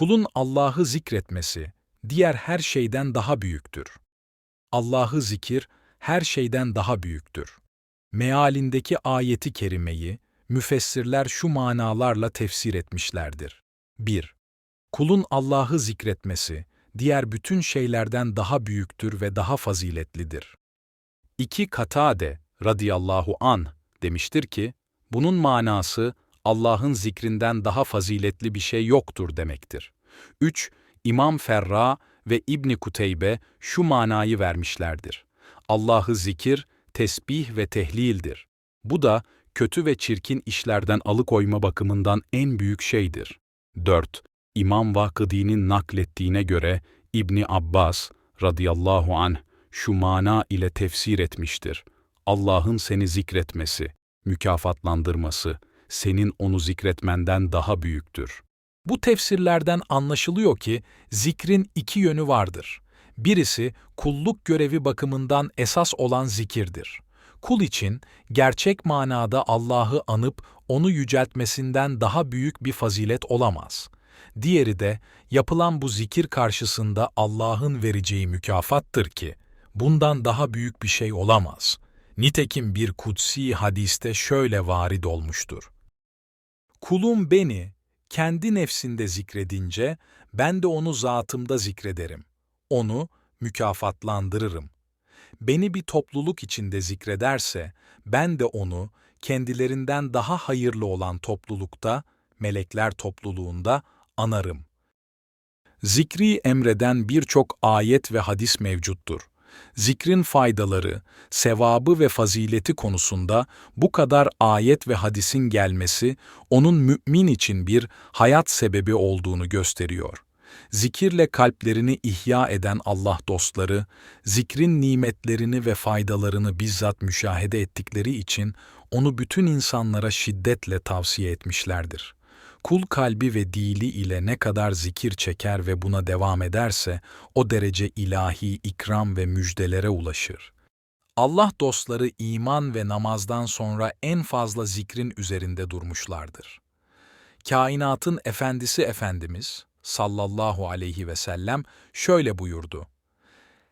Kulun Allah'ı zikretmesi, diğer her şeyden daha büyüktür. Allah'ı zikir, her şeyden daha büyüktür. Mealindeki ayeti kerimeyi, müfessirler şu manalarla tefsir etmişlerdir. 1. Kulun Allah'ı zikretmesi, diğer bütün şeylerden daha büyüktür ve daha faziletlidir. 2. Katade, radıyallahu an demiştir ki, bunun manası Allah'ın zikrinden daha faziletli bir şey yoktur demektir. 3. İmam Ferra ve İbni Kuteybe şu manayı vermişlerdir. Allah'ı zikir, tesbih ve tehlildir. Bu da kötü ve çirkin işlerden alıkoyma bakımından en büyük şeydir. 4. İmam Vakıdi'nin naklettiğine göre İbni Abbas radıyallahu anh şu mana ile tefsir etmiştir. Allah'ın seni zikretmesi, mükafatlandırması, senin onu zikretmenden daha büyüktür. Bu tefsirlerden anlaşılıyor ki zikrin iki yönü vardır. Birisi kulluk görevi bakımından esas olan zikirdir. Kul için gerçek manada Allah'ı anıp onu yüceltmesinden daha büyük bir fazilet olamaz. Diğeri de yapılan bu zikir karşısında Allah'ın vereceği mükafattır ki bundan daha büyük bir şey olamaz. Nitekim bir kutsi hadiste şöyle varid olmuştur. Kulum beni kendi nefsinde zikredince ben de onu zatımda zikrederim. Onu mükafatlandırırım. Beni bir topluluk içinde zikrederse ben de onu kendilerinden daha hayırlı olan toplulukta, melekler topluluğunda anarım. Zikri emreden birçok ayet ve hadis mevcuttur. Zikrin faydaları, sevabı ve fazileti konusunda bu kadar ayet ve hadisin gelmesi onun mümin için bir hayat sebebi olduğunu gösteriyor. Zikirle kalplerini ihya eden Allah dostları, zikrin nimetlerini ve faydalarını bizzat müşahede ettikleri için onu bütün insanlara şiddetle tavsiye etmişlerdir. Kul kalbi ve dili ile ne kadar zikir çeker ve buna devam ederse, o derece ilahi ikram ve müjdelere ulaşır. Allah dostları iman ve namazdan sonra en fazla zikrin üzerinde durmuşlardır. Kainatın efendisi Efendimiz sallallahu aleyhi ve sellem şöyle buyurdu.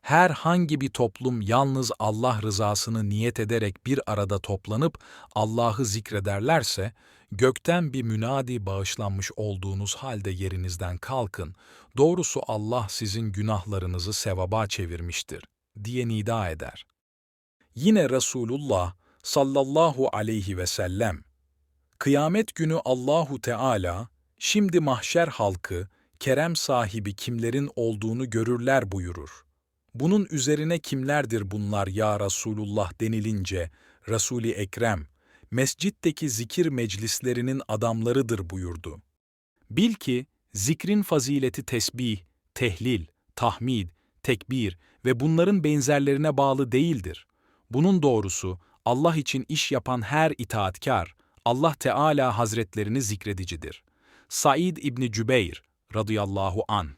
Herhangi bir toplum yalnız Allah rızasını niyet ederek bir arada toplanıp Allah'ı zikrederlerse, gökten bir münadi bağışlanmış olduğunuz halde yerinizden kalkın, doğrusu Allah sizin günahlarınızı sevaba çevirmiştir, diye nida eder. Yine Resulullah sallallahu aleyhi ve sellem, Kıyamet günü Allahu Teala, şimdi mahşer halkı, kerem sahibi kimlerin olduğunu görürler buyurur. Bunun üzerine kimlerdir bunlar ya Resulullah denilince, Resul-i Ekrem, mescitteki zikir meclislerinin adamlarıdır buyurdu. Bil ki, zikrin fazileti tesbih, tehlil, tahmid, tekbir ve bunların benzerlerine bağlı değildir. Bunun doğrusu, Allah için iş yapan her itaatkar, Allah Teala Hazretlerini zikredicidir. Said İbni Cübeyr, radıyallahu an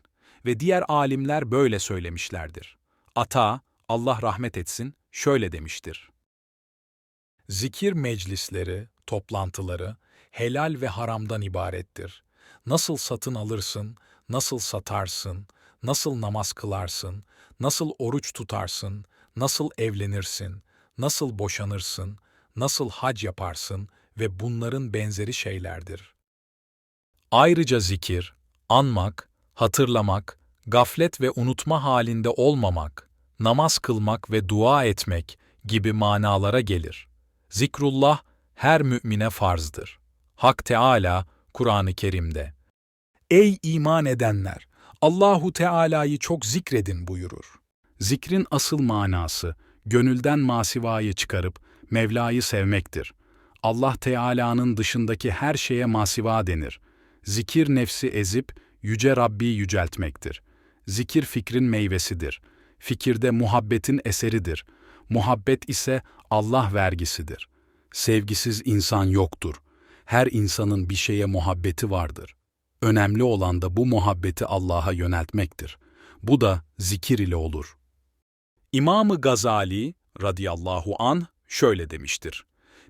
ve diğer alimler böyle söylemişlerdir. Ata, Allah rahmet etsin, şöyle demiştir. Zikir meclisleri, toplantıları, helal ve haramdan ibarettir. Nasıl satın alırsın, nasıl satarsın, nasıl namaz kılarsın, nasıl oruç tutarsın, nasıl evlenirsin, nasıl boşanırsın, nasıl hac yaparsın ve bunların benzeri şeylerdir. Ayrıca zikir, anmak, hatırlamak, gaflet ve unutma halinde olmamak, namaz kılmak ve dua etmek gibi manalara gelir. Zikrullah her mümine farzdır. Hak Teala Kur'an-ı Kerim'de Ey iman edenler! Allahu Teala'yı çok zikredin buyurur. Zikrin asıl manası gönülden masivayı çıkarıp Mevla'yı sevmektir. Allah Teala'nın dışındaki her şeye masiva denir. Zikir nefsi ezip yüce Rabbi yüceltmektir. Zikir fikrin meyvesidir. Fikirde muhabbetin eseridir. Muhabbet ise Allah vergisidir. Sevgisiz insan yoktur. Her insanın bir şeye muhabbeti vardır. Önemli olan da bu muhabbeti Allah'a yöneltmektir. Bu da zikir ile olur. İmamı Gazali radıyallahu an şöyle demiştir.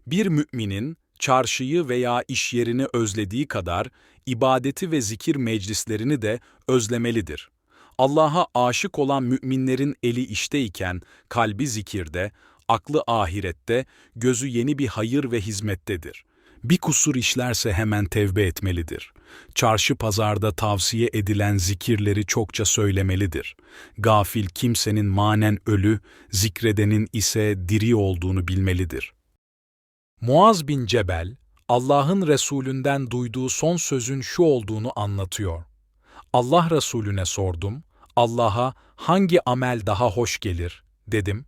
Bir müminin çarşıyı veya iş yerini özlediği kadar ibadeti ve zikir meclislerini de özlemelidir. Allah'a aşık olan müminlerin eli işteyken kalbi zikirde, aklı ahirette, gözü yeni bir hayır ve hizmettedir. Bir kusur işlerse hemen tevbe etmelidir. Çarşı pazarda tavsiye edilen zikirleri çokça söylemelidir. Gafil kimsenin manen ölü, zikredenin ise diri olduğunu bilmelidir. Muaz bin Cebel, Allah'ın Resulünden duyduğu son sözün şu olduğunu anlatıyor. Allah Resulüne sordum, Allah'a hangi amel daha hoş gelir, dedim.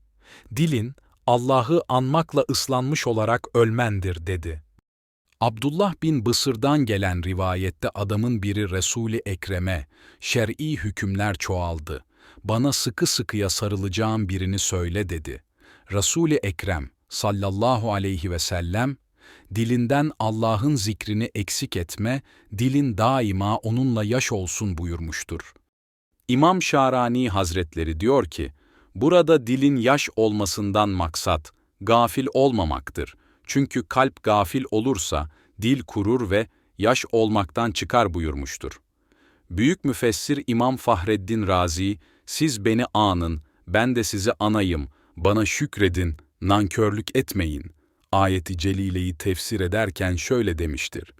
Dilin, Allah'ı anmakla ıslanmış olarak ölmendir, dedi. Abdullah bin Bısır'dan gelen rivayette adamın biri Resul-i Ekrem'e, şer'i hükümler çoğaldı. Bana sıkı sıkıya sarılacağım birini söyle dedi. Resul-i Ekrem sallallahu aleyhi ve sellem, dilinden Allah'ın zikrini eksik etme, dilin daima onunla yaş olsun buyurmuştur. İmam Şarani Hazretleri diyor ki, burada dilin yaş olmasından maksat, gafil olmamaktır. Çünkü kalp gafil olursa, dil kurur ve yaş olmaktan çıkar buyurmuştur. Büyük müfessir İmam Fahreddin Razi, siz beni anın, ben de sizi anayım, bana şükredin, nankörlük etmeyin. Ayeti celileyi tefsir ederken şöyle demiştir.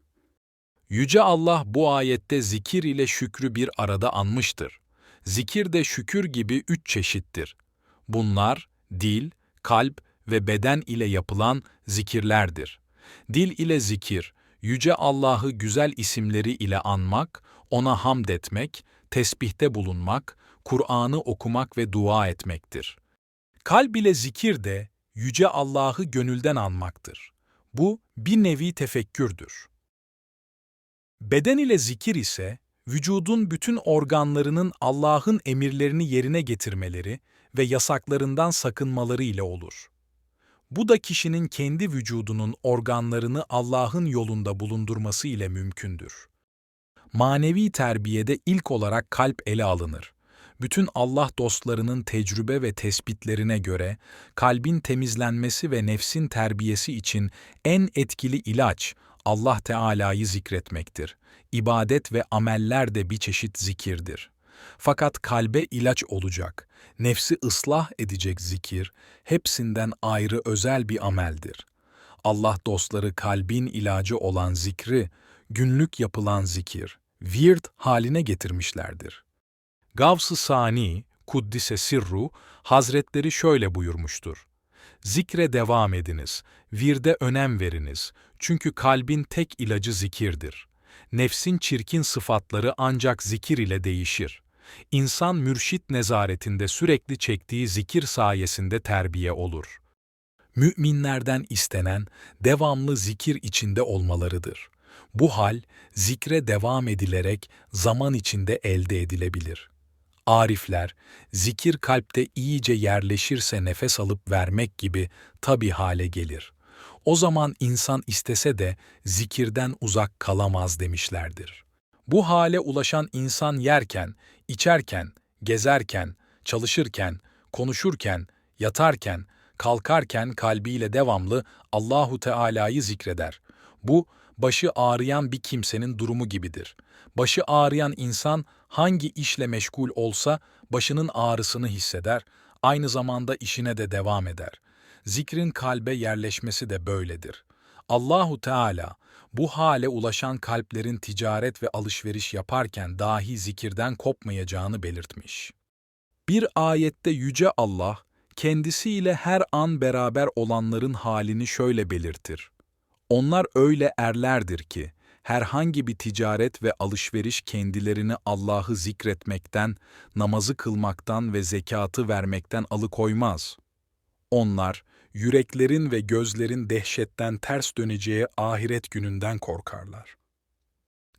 Yüce Allah bu ayette zikir ile şükrü bir arada anmıştır. Zikir de şükür gibi üç çeşittir. Bunlar dil, kalp ve beden ile yapılan zikirlerdir. Dil ile zikir, Yüce Allah'ı güzel isimleri ile anmak, ona hamd etmek, tesbihte bulunmak, Kur'an'ı okumak ve dua etmektir. Kalb ile zikir de Yüce Allah'ı gönülden anmaktır. Bu bir nevi tefekkürdür. Beden ile zikir ise vücudun bütün organlarının Allah'ın emirlerini yerine getirmeleri ve yasaklarından sakınmaları ile olur. Bu da kişinin kendi vücudunun organlarını Allah'ın yolunda bulundurması ile mümkündür. Manevi terbiyede ilk olarak kalp ele alınır. Bütün Allah dostlarının tecrübe ve tespitlerine göre kalbin temizlenmesi ve nefsin terbiyesi için en etkili ilaç Allah Teala'yı zikretmektir. İbadet ve ameller de bir çeşit zikirdir. Fakat kalbe ilaç olacak, nefsi ıslah edecek zikir, hepsinden ayrı özel bir ameldir. Allah dostları kalbin ilacı olan zikri, günlük yapılan zikir, virt haline getirmişlerdir. Gavs-ı Sani, Kuddise Sirru, Hazretleri şöyle buyurmuştur. Zikre devam ediniz, virde önem veriniz, çünkü kalbin tek ilacı zikirdir. Nefsin çirkin sıfatları ancak zikir ile değişir. İnsan mürşit nezaretinde sürekli çektiği zikir sayesinde terbiye olur. Müminlerden istenen devamlı zikir içinde olmalarıdır. Bu hal zikre devam edilerek zaman içinde elde edilebilir. Arifler, zikir kalpte iyice yerleşirse nefes alıp vermek gibi tabi hale gelir. O zaman insan istese de zikirden uzak kalamaz demişlerdir. Bu hale ulaşan insan yerken, içerken, gezerken, çalışırken, konuşurken, yatarken, kalkarken kalbiyle devamlı Allahu Teala'yı zikreder. Bu başı ağrıyan bir kimsenin durumu gibidir. Başı ağrıyan insan hangi işle meşgul olsa başının ağrısını hisseder, aynı zamanda işine de devam eder. Zikrin kalbe yerleşmesi de böyledir. Allahu Teala bu hale ulaşan kalplerin ticaret ve alışveriş yaparken dahi zikirden kopmayacağını belirtmiş. Bir ayette yüce Allah kendisiyle her an beraber olanların halini şöyle belirtir. Onlar öyle erlerdir ki herhangi bir ticaret ve alışveriş kendilerini Allah'ı zikretmekten, namazı kılmaktan ve zekatı vermekten alıkoymaz. Onlar, yüreklerin ve gözlerin dehşetten ters döneceği ahiret gününden korkarlar.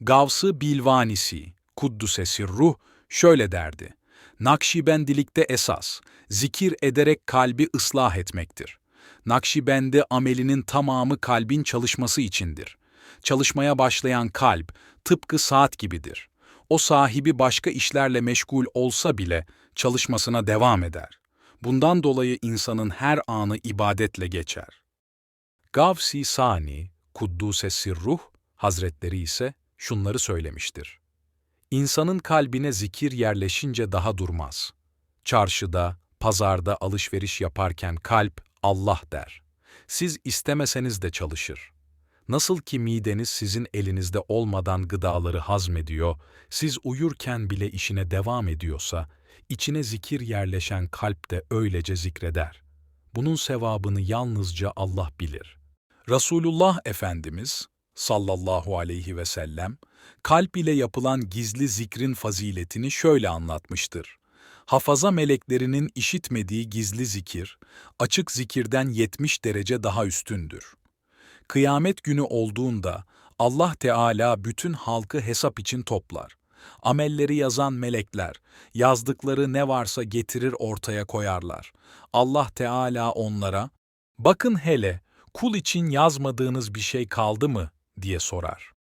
Gavsı Bilvanisi, Kuddusesi Ruh, şöyle derdi. Nakşibendilikte esas, zikir ederek kalbi ıslah etmektir. Nakşibendi amelinin tamamı kalbin çalışması içindir. Çalışmaya başlayan kalp tıpkı saat gibidir. O sahibi başka işlerle meşgul olsa bile çalışmasına devam eder. Bundan dolayı insanın her anı ibadetle geçer. Gavsi Sani, Kudduse Sirruh Hazretleri ise şunları söylemiştir. İnsanın kalbine zikir yerleşince daha durmaz. Çarşıda, pazarda alışveriş yaparken kalp Allah der. Siz istemeseniz de çalışır. Nasıl ki mideniz sizin elinizde olmadan gıdaları hazmediyor, siz uyurken bile işine devam ediyorsa, içine zikir yerleşen kalp de öylece zikreder. Bunun sevabını yalnızca Allah bilir. Resulullah Efendimiz sallallahu aleyhi ve sellem, kalp ile yapılan gizli zikrin faziletini şöyle anlatmıştır. Hafaza meleklerinin işitmediği gizli zikir, açık zikirden 70 derece daha üstündür. Kıyamet günü olduğunda Allah Teala bütün halkı hesap için toplar. Amelleri yazan melekler, yazdıkları ne varsa getirir ortaya koyarlar. Allah Teala onlara, bakın hele, kul için yazmadığınız bir şey kaldı mı? diye sorar.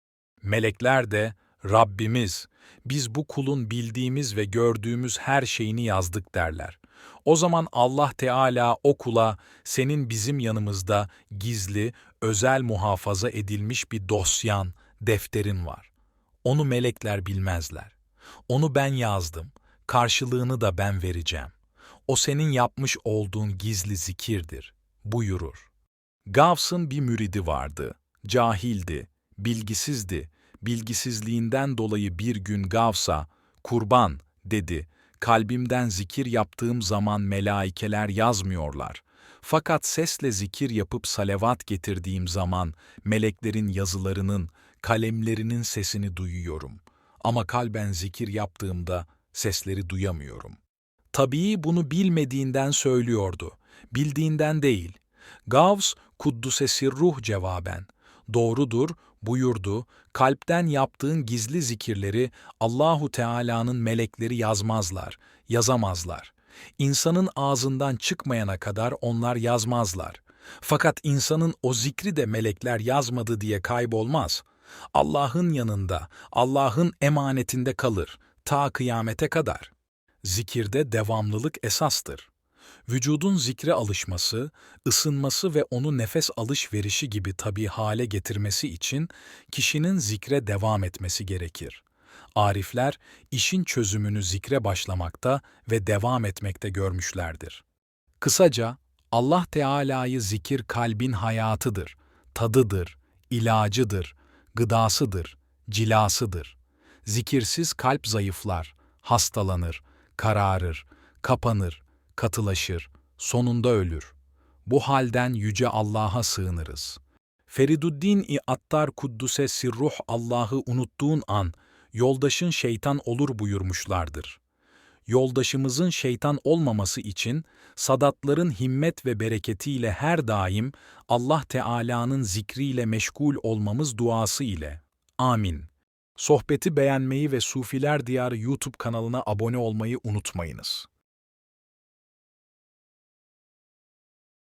Melekler de, Rabbimiz, biz bu kulun bildiğimiz ve gördüğümüz her şeyini yazdık derler. O zaman Allah Teala o kula senin bizim yanımızda gizli, özel muhafaza edilmiş bir dosyan, defterin var. Onu melekler bilmezler. Onu ben yazdım, karşılığını da ben vereceğim. O senin yapmış olduğun gizli zikirdir, buyurur. Gavs'ın bir müridi vardı, cahildi, bilgisizdi. Bilgisizliğinden dolayı bir gün Gavs'a, kurban, dedi, kalbimden zikir yaptığım zaman melaikeler yazmıyorlar. Fakat sesle zikir yapıp salavat getirdiğim zaman meleklerin yazılarının, kalemlerinin sesini duyuyorum. Ama kalben zikir yaptığımda sesleri duyamıyorum. Tabii bunu bilmediğinden söylüyordu, bildiğinden değil. Gavs, Kudduse Sirruh cevaben, doğrudur, buyurdu, kalpten yaptığın gizli zikirleri Allahu Teala'nın melekleri yazmazlar, yazamazlar. İnsanın ağzından çıkmayana kadar onlar yazmazlar. Fakat insanın o zikri de melekler yazmadı diye kaybolmaz. Allah'ın yanında, Allah'ın emanetinde kalır, ta kıyamete kadar. Zikirde devamlılık esastır vücudun zikre alışması, ısınması ve onu nefes alışverişi gibi tabi hale getirmesi için kişinin zikre devam etmesi gerekir. Arifler, işin çözümünü zikre başlamakta ve devam etmekte görmüşlerdir. Kısaca, Allah Teala'yı zikir kalbin hayatıdır, tadıdır, ilacıdır, gıdasıdır, cilasıdır. Zikirsiz kalp zayıflar, hastalanır, kararır, kapanır, katılaşır, sonunda ölür. Bu halden yüce Allah'a sığınırız. Feriduddin-i Attar Kudduse Sirruh Allah'ı unuttuğun an, yoldaşın şeytan olur buyurmuşlardır. Yoldaşımızın şeytan olmaması için, sadatların himmet ve bereketiyle her daim Allah Teala'nın zikriyle meşgul olmamız duası ile. Amin. Sohbeti beğenmeyi ve Sufiler Diyarı YouTube kanalına abone olmayı unutmayınız.